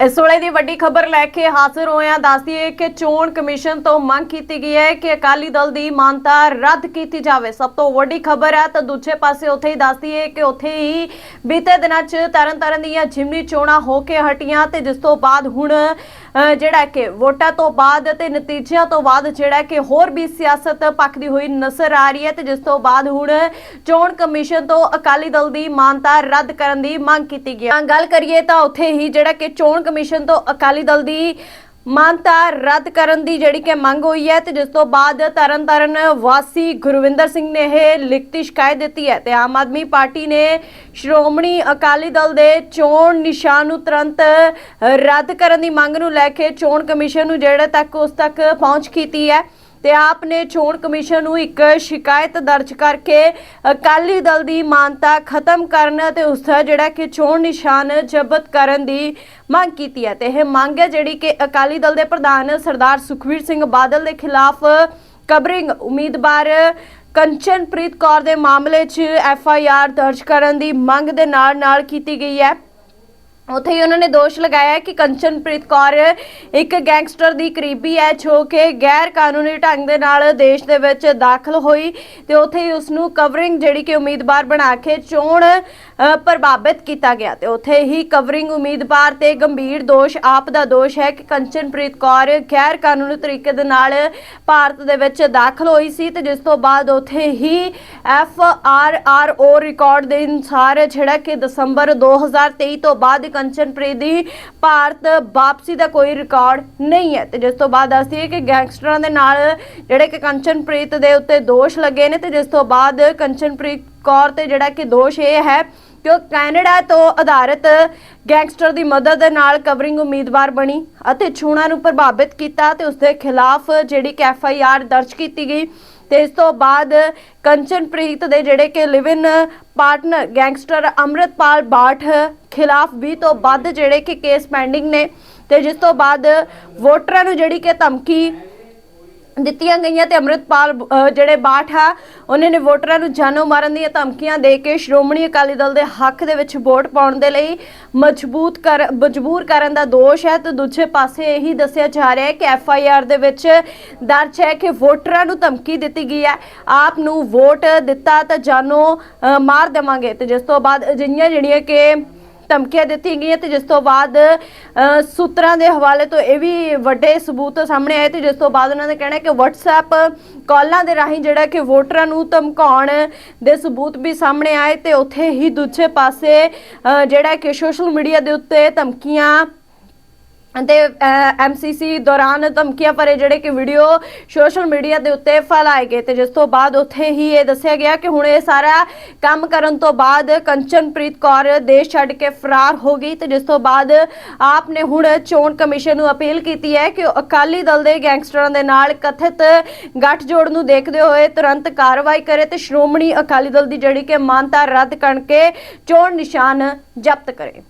ਇਸ ਵੇਲੇ ਦੀ ਵੱਡੀ ਖਬਰ ਲੈ ਕੇ ਹਾਜ਼ਰ ਹੋਇਆ ਹਾਂ ਦੱਸਦੀਏ ਕਿ ਚੋਣ ਕਮਿਸ਼ਨ ਤੋਂ ਮੰਗ ਕੀਤੀ ਗਈ ਹੈ ਕਿ ਅਕਾਲੀ ਦਲ ਦੀ ਮਾਨਤਾ ਰੱਦ ਕੀਤੀ ਜਾਵੇ। ਸਭ ਤੋਂ ਵੱਡੀ ਖਬਰ ਹੈ ਤਾਂ ਦੂਜੇ ਪਾਸੇ ਉੱਥੇ ਹੀ ਦੱਸਦੀਏ ਕਿ ਉੱਥੇ ਹੀ ਬੀਤੇ ਦਿਨਾਂ 'ਚ ਤਰਨਤਾਰਨ ਦੀਆਂ ਜਿਮਨੀ ਚੋਣਾਂ ਹੋ ਕੇ ਹਟੀਆਂ ਤੇ ਜਿਸ ਤੋਂ ਬਾਅਦ ਹੁਣ ਜਿਹੜਾ ਕਿ ਵੋਟਾਂ ਤੋਂ ਬਾਅਦ ਤੇ ਨਤੀਜਿਆਂ ਤੋਂ ਬਾਅਦ ਜਿਹੜਾ ਕਿ ਹੋਰ ਵੀ ਸਿਆਸਤ ਪੱਕਦੀ ਹੋਈ ਨਜ਼ਰ ਆ ਰਹੀ ਹੈ ਤੇ ਜਿਸ ਤੋਂ ਬਾਅਦ ਹੁਣ ਚੋਣ ਕਮਿਸ਼ਨ ਤੋਂ ਅਕਾਲੀ ਦਲ ਦੀ ਮਾਨਤਾ ਰੱਦ ਕਰਨ ਦੀ ਮੰਗ ਕੀਤੀ ਗਈ ਹੈ। ਗੱਲ ਕਰੀਏ ਤਾਂ ਉੱਥੇ ਹੀ ਜਿਹੜਾ ਕਿ ਚੋਣ ਕਮਿਸ਼ਨ ਤੋਂ ਅਕਾਲੀ ਦਲ ਦੀ ਮਾਨਤਾ ਰੱਦ ਕਰਨ ਦੀ ਜਿਹੜੀ ਕਿ ਮੰਗ ਹੋਈ ਹੈ ਤੇ ਜਿਸ ਤੋਂ ਬਾਅਦ ਤਰਨਤਾਰਨ ਵਾਸੀ ਗੁਰਵਿੰਦਰ ਸਿੰਘ ਨੇ ਇਹ ਲਿਖਤੀ ਸ਼ਿਕਾਇਤ ਦਿੱਤੀ ਹੈ ਤੇ ਆਮ ਆਦਮੀ ਪਾਰਟੀ ਨੇ ਸ਼੍ਰੋਮਣੀ ਅਕਾਲੀ ਦਲ ਦੇ ਚੋਣ ਨਿਸ਼ਾਨ ਨੂੰ ਤੁਰੰਤ ਰੱਦ ਕਰਨ ਦੀ ਮੰਗ ਨੂੰ ਲੈ ਕੇ ਚੋਣ ਕਮਿਸ਼ਨ ਨੂੰ ਜਿਹੜੇ ਤੱਕ ਉਸ ਤੱਕ ਪਹੁੰਚ ਕੀਤੀ ਹੈ। ਤੇ ਆਪ ਨੇ ਚੋਣ ਕਮਿਸ਼ਨ ਨੂੰ ਇੱਕ ਸ਼ਿਕਾਇਤ ਦਰਜ ਕਰਕੇ ਅਕਾਲੀ ਦਲ ਦੀ ਮਾਨਤਾ ਖਤਮ ਕਰਨ ਤੇ ਉਸ ਦਾ ਜਿਹੜਾ ਕਿ ਚੋਣ ਨਿਸ਼ਾਨ ਜ਼ਬਤ ਕਰਨ ਦੀ ਮੰਗ ਕੀਤੀ ਹੈ। ਤੇ ਇਹ ਮੰਗ ਹੈ ਜਿਹੜੀ ਕਿ ਅਕਾਲੀ ਦਲ ਦੇ ਪ੍ਰਧਾਨ ਸਰਦਾਰ ਸੁਖਵੀਰ ਸਿੰਘ ਬਾਦਲ ਦੇ ਖਿਲਾਫ ਕਬਰਿੰਗ ਉਮੀਦਵਾਰ ਕੰਚਨਪ੍ਰੀਤ ਕੌਰ ਦੇ ਮਾਮਲੇ 'ਚ ਐਫ ਆਈ ਆਰ ਦਰਜ ਕਰਨ ਦੀ ਮੰਗ ਦੇ ਨਾਲ ਨਾਲ ਕੀਤੀ ਗਈ ਹੈ। ਉੱਥੇ ਹੀ ਉਹਨਾਂ ਨੇ ਦੋਸ਼ ਲਗਾਇਆ ਕਿ ਕੰਚਨਪ੍ਰੀਤ ਕੌਰ ਇੱਕ ਗੈਂਗਸਟਰ ਦੀ ਕਰੀਬੀ ਹੈ ਜੋ ਕਿ ਗੈਰ ਕਾਨੂੰਨੀ ਢੰਗ ਦੇ ਨਾਲ ਦੇਸ਼ ਦੇ ਵਿੱਚ ਦਾਖਲ ਹੋਈ ਤੇ ਉੱਥੇ ਹੀ ਉਸ ਨੂੰ ਕਵਰਿੰਗ ਜਿਹੜੀ ਕਿ ਉਮੀਦਵਾਰ ਬਣਾ ਕੇ ਚੋਣ ਪ੍ਰਭਾਵਿਤ ਕੀਤਾ ਗਿਆ ਤੇ ਉੱਥੇ ਹੀ ਕਵਰਿੰਗ ਉਮੀਦਵਾਰ ਤੇ ਗੰਭੀਰ ਦੋਸ਼, ਆਪ ਦਾ ਦੋਸ਼ ਹੈ ਕਿ ਕੰਚਨਪ੍ਰੀਤ ਕੌਰ ਗੈਰ ਕਾਨੂੰਨੀ ਤਰੀਕੇ ਦੇ ਨਾਲ ਭਾਰਤ ਦੇ ਵਿੱਚ ਦਾਖਲ ਹੋਈ ਸੀ ਤੇ ਜਿਸ ਤੋਂ ਬਾਅਦ ਉੱਥੇ ਹੀ F R R O record ਦੇ ਅਨੁਸਾਰ ਜਿਹੜਾ ਕਿ ਦਸੰਬਰ 2023 ਤੋਂ ਬਾਅਦ ਕੰਚਨਪ੍ਰੀਤ ਦੀ ਭਾਰਤ ਵਾਪਸੀ ਦਾ ਕੋਈ ਰਿਕਾਰਡ ਨਹੀਂ ਹੈ। ਤੇ ਜਿਸ ਤੋਂ ਬਾਅਦ ਦੱਸਦੀ ਕਿ ਗੈਂਗਸਟਰਾਂ ਦੇ ਨਾਲ ਜਿਹੜੇ ਕਿ ਕੰਚਨਪ੍ਰੀਤ ਦੇ ਉੱਤੇ ਦੋਸ਼ ਲੱਗੇ ਨੇ, ਤੇ ਜਿਸ ਤੋਂ ਬਾਅਦ ਕੰਚਨਪ੍ਰੀਤ ਕੌਰ ਤੇ ਜਿਹੜਾ ਕਿ ਦੋਸ਼ ਇਹ ਹੈ ਕਿ ਉਹ ਕੈਨੇਡਾ ਤੋਂ ਆਧਾਰਿਤ ਗੈਂਗਸਟਰ ਦੀ ਮਦਦ ਦੇ ਨਾਲ ਕਵਰਿੰਗ ਉਮੀਦਵਾਰ ਬਣੀ ਅਤੇ ਚੋਣਾਂ ਨੂੰ ਪ੍ਰਭਾਵਿਤ ਕੀਤਾ ਤੇ ਉਸ ਦੇ ਖਿਲਾਫ ਜਿਹੜੀ ਕਿ ਐਫ ਆਈ ਆਰ ਦਰਜ ਕੀਤੀ ਗਈ। ਤੇ ਇਸ ਤੋਂ ਬਾਅਦ ਕੰਚਨਪ੍ਰੀਤ ਦੇ ਜਿਹੜੇ ਕਿ live in partner gangster Amritpal Bath ਖਿਲਾਫ 20 ਤੋਂ ਵੱਧ ਜਿਹੜੇ ਕਿ ਕੇਸ ਪੈਂਡਿੰਗ ਨੇ ਤੇ ਜਿਸ ਤੋਂ ਬਾਅਦ ਵੋਟਰਾਂ ਨੂੰ ਜਿਹੜੀ ਕਿ ਧਮਕੀ ਦਿੱਤੀਆਂ ਗਈਆਂ ਤੇ ਅੰਮ੍ਰਿਤਪਾਲ ਅ, ਜਿਹੜੇ ਬਾਠ ਆ ਉਹਨਾਂ ਨੇ ਵੋਟਰਾਂ ਨੂੰ ਜਾਨੋਂ ਮਾਰਨ ਦੀਆਂ ਧਮਕੀਆਂ ਦੇ ਕੇ ਸ਼੍ਰੋਮਣੀ ਅਕਾਲੀ ਦਲ ਦੇ ਹੱਕ ਦੇ ਵਿੱਚ ਵੋਟ ਪਾਉਣ ਦੇ ਲਈ ਮਜ਼ਬੂਤ ਕਰ ਮਜਬੂਰ ਕਰਨ ਦਾ ਦੋਸ਼ ਹੈ। ਤੇ ਦੂਜੇ ਪਾਸੇ ਇਹੀ ਦੱਸਿਆ ਜਾ ਰਿਹਾ ਹੈ ਕਿ ਐਫ ਆਈ ਆਰ ਦੇ ਵਿੱਚ ਦਰਜ ਹੈ ਕਿ ਵੋਟਰਾਂ ਨੂੰ ਧਮਕੀ ਦਿੱਤੀ ਗਈ ਹੈ। ਆਪ ਨੂੰ ਵੋਟ ਦਿੱਤਾ ਤਾਂ ਜਾਨੋਂ ਅ, ਮਾਰ ਦੇਵਾਂਗੇ। ਤੇ ਜਿਸ ਤੋਂ ਬਾਅਦ ਅਜਿਹੀਆਂ ਜਿਹੜੀਆਂ ਕਿ ਧਮਕੀਆਂ ਦਿੱਤੀਆਂ ਗਈਆਂ ਤੇ ਜਿਸ ਤੋਂ ਬਾਅਦ ਸੂਤਰਾਂ ਦੇ ਹਵਾਲੇ ਤੋਂ ਇਹ ਵੀ ਵੱਡੇ ਸਬੂਤ ਸਾਹਮਣੇ ਆਏ ਤੇ ਜਿਸ ਤੋਂ ਬਾਅਦ ਉਹਨਾਂ ਦਾ ਕਹਿਣਾ ਕਿ WhatsApp ਕਾਲਾਂ ਦੇ ਰਾਹੀਂ ਜਿਹੜਾ ਕਿ ਵੋਟਰਾਂ ਨੂੰ ਧਮਕਾਉਣ ਦੇ ਸਬੂਤ ਵੀ ਸਾਹਮਣੇ ਆਏ ਤੇ ਉੱਥੇ ਹੀ ਦੂਜੇ ਪਾਸੇ ਜਿਹੜਾ ਕਿ ਸੋਸ਼ਲ ਮੀਡੀਆ ਦੇ ਉੱਤੇ ਧਮਕੀਆਂ ਤੇ ਐਮਸੀਸੀ ਦੌਰਾਨ ਧਮਕੀਆਂ ਭਰੇ ਜਿਹੜੇ ਕਿ ਵੀਡੀਓ ਸੋਸ਼ਲ ਮੀਡੀਆ ਦੇ ਉੱਤੇ ਫੈਲਾਏ ਗਏ ਤੇ ਜਿਸ ਤੋਂ ਬਾਅਦ ਉੱਥੇ ਹੀ ਇਹ ਦੱਸਿਆ ਗਿਆ ਕਿ ਹੁਣ ਇਹ ਸਾਰਾ ਕੰਮ ਕਰਨ ਤੋਂ ਬਾਅਦ ਕੰਚਨਪ੍ਰੀਤ ਕੌਰ ਦੇਸ਼ ਛੱਡ ਕੇ ਫਰਾਰ ਹੋ ਗਈ ਤੇ ਜਿਸ ਤੋਂ ਬਾਅਦ ਆਪ ਨੇ ਹੁਣ ਚੋਣ ਕਮਿਸ਼ਨ ਨੂੰ ਅਪੀਲ ਕੀਤੀ ਹੈ ਕਿ ਉਹ ਅਕਾਲੀ ਦਲ ਦੇ ਗੈਂਗਸਟਰਾਂ ਦੇ ਨਾਲ ਕਥਿਤ ਗੱਠਜੋੜ ਨੂੰ ਦੇਖਦੇ ਹੋਏ ਤੁਰੰਤ ਕਾਰਵਾਈ ਕਰੇ ਤੇ ਸ਼੍ਰੋਮਣੀ ਅਕਾਲੀ ਦਲ ਦੀ ਜਿਹੜੀ ਕਿ ਮਾਨਤਾ ਰੱਦ ਕਰਕੇ ਚੋਣ ਨਿਸ਼ਾਨ ਜ਼ਬਤ ਕਰੇ।